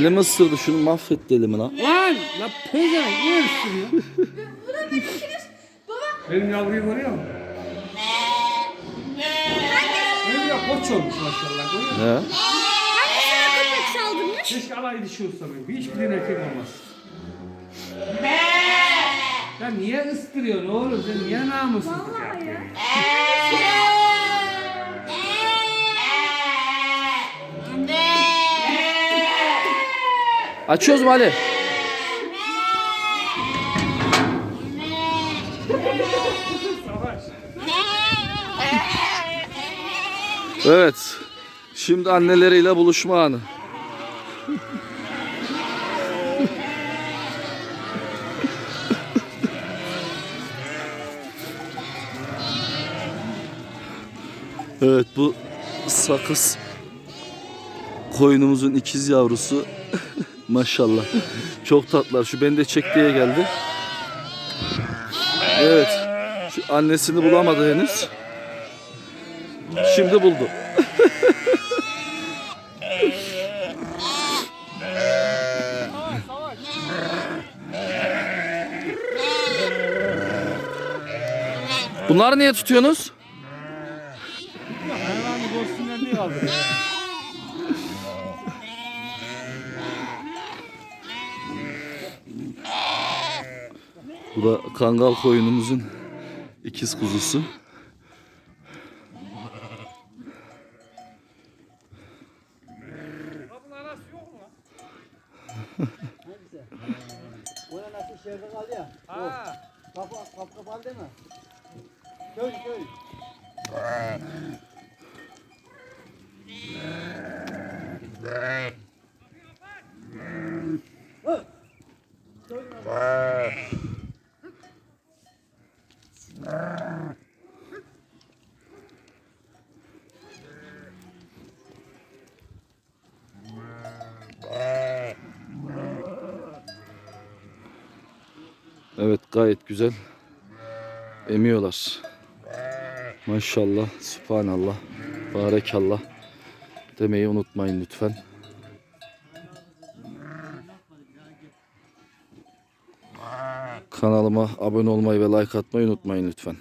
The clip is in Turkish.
Elimi ısırdı şunu mahvetti elimi lan. Lan! La pezevenk niye ısırıyor? Benim yavruyu görüyor musun? Benim ya koç olmuş maşallah. görüyor musun? Ne? Hangisine köpek saldırmış? Keşke alay dişi olsa benim. Hiçbirine erkek olmaz. Ya niye ıstırıyorsun oğlum? Sen niye namussuzluk yapıyorsun? Açıyoruz mu Ali? Evet. Şimdi anneleriyle buluşma anı. Evet bu sakız koyunumuzun ikiz yavrusu. Maşallah. Çok tatlılar. Şu beni de çek diye geldi. Evet. Şu annesini bulamadı henüz. Şimdi buldu. Bunları niye tutuyorsunuz? Hayvanı dostundan diye aldım. Bu da kangal koyunumuzun ikiz kuzusu. Ona nasıl şerde kaldı ya? Ha. Kapı, kapı kapalı değil mi? Köy köy. Evet gayet güzel. Emiyorlar. Maşallah, subhanallah, barekallah demeyi unutmayın lütfen. Kanalıma abone olmayı ve like atmayı unutmayın lütfen.